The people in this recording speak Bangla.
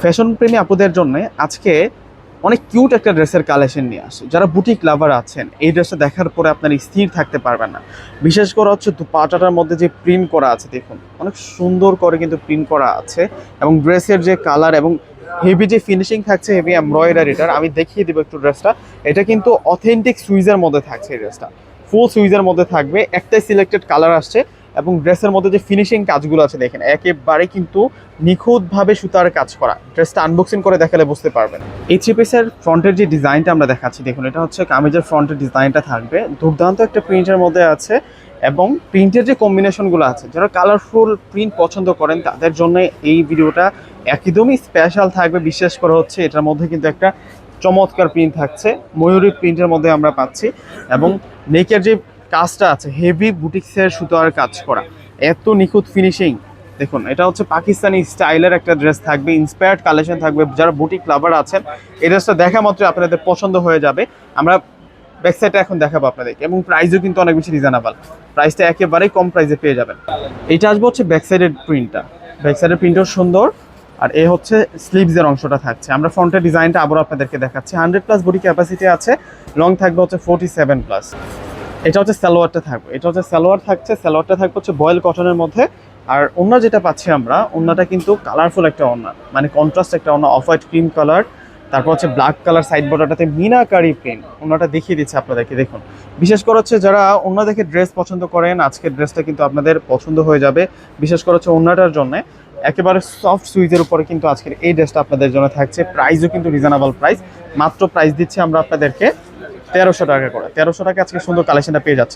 ফ্যাশন প্রেমী আপুদের জন্য আজকে অনেক কিউট একটা ড্রেসের কালেকশন নিয়ে আসে। যারা বুটিক লাভার আছেন, এই ড্রেসটা দেখার পরে আপনার স্থির থাকতে পারবেন না। বিশেষ করে হচ্ছে দুপাটাটার মধ্যে যে প্রিন্ট করা আছে, দেখুন, অনেক সুন্দর করে কিন্তু প্রিন্ট করা আছে এবং ড্রেসের যে কালার এবং হেভি যে ফিনিশিং থাকছে হেভি এমব্রয়ডারিটার আমি দেখিয়ে দেবো একটু ড্রেসটা। এটা কিন্তু অথেন্টিক সুইজের মধ্যে থাকছে এই ড্রেসটা। ফুল সুইজের মধ্যে থাকবে, একটাই সিলেক্টেড কালার আসছে এবং ড্রেসের মধ্যে যে ফিনিশিং কাজগুলো আছে দেখেন, একেবারে কিন্তু নিখুঁতভাবে সুতার কাজ করা। ড্রেসটা আনবক্সিং করে দেখালে বুঝতে পারবেন। এই থ্রি পিসের ফ্রন্টের যে ডিজাইনটা আমরা দেখাচ্ছি, দেখুন, এটা হচ্ছে কামিজের ফ্রন্টের ডিজাইনটা থাকবে। দুর্দান্ত একটা প্রিন্টের মধ্যে আছে এবং প্রিন্টের যে কম্বিনেশনগুলো আছে, যারা কালারফুল প্রিন্ট পছন্দ করেন, তাদের জন্য এই ভিডিওটা একদমই স্পেশাল থাকবে। বিশেষ করে হচ্ছে এটার মধ্যে কিন্তু একটা চমৎকার প্রিন্ট থাকছে। ময়ূরী প্রিন্টের মধ্যে আমরা পাচ্ছি এবং নেকের যে কাজটা আছে হেভি বুটিক্সের সুতোর কাজ করা। এত নিখুঁত ফিনিশিং দেখুন, এটা হচ্ছে পাকিস্তানি স্টাইলের একটা ড্রেস থাকবে ইন্সপায়ার্ড কালেকশন থাকবে, যারা বুটিক লাভার আছেন, এই ড্রেসটা দেখা মাত্র আপনাদের পছন্দ হয়ে যাবে। আমরা ব্যাকসাইডটা এখন দেখাবো আপনাদেরকে, এবং প্রাইসও কিন্তু অনেক বেশি রিজনেবল প্রাইসটা একেবারেই কম প্রাইসে পেয়ে যাবেন। এইটা আসবে হচ্ছে ব্যাকসাইডের প্রিন্টটা ব্যাকসাইডের প্রিন্টও সুন্দর, আর এ হচ্ছে স্লিভসের অংশটা থাকছে। আমরা ফ্রন্টের ডিজাইনটা আবারও আপনাদেরকে দেখাচ্ছি। হান্ড্রেড প্লাস বডি ক্যাপাসিটি আছে লং থাকবে হচ্ছে ফোর্টি সেভেন প্লাস এটা হচ্ছে সালোয়ারটা থাকবে। এটা হচ্ছে সালোয়ার থাকছে, সালোয়ারটা থাকবে হচ্ছে বয়েল কটনের মধ্যে। আর ওন্না যেটা পাচ্ছি আমরা ওন্নাটা কিন্তু কালারফুল একটা ওন্না মানে কন্ট্রাস্ট একটা ওন্না অফ হোয়াইট ক্রিম কালার তারপর হচ্ছে ব্ল্যাক কালার সাইড বর্ডারটাতে মিনাকারি প্রিন্ট ওনাটা দেখিয়ে দিচ্ছে আপনাদেরকে, দেখুন। বিশেষ করে হচ্ছে যারা ওনা দেখে ড্রেস পছন্দ করেন, আজকের ড্রেসটা কিন্তু আপনাদের পছন্দ হয়ে যাবে। বিশেষ করে হচ্ছে ওনাটার জন্য। একেবারে সফট সুইজের উপরে কিন্তু আজকের এই ড্রেসটা আপনাদের জন্য থাকছে। প্রাইসও কিন্তু রিজনেবল প্রাইস মাত্র প্রাইস দিচ্ছি আমরা আপনাদেরকে। তেরোশো টাকা করে। তেরোশো টাকা আজকে সুন্দর কালেকশনটা পেয়ে যাচ্ছেন।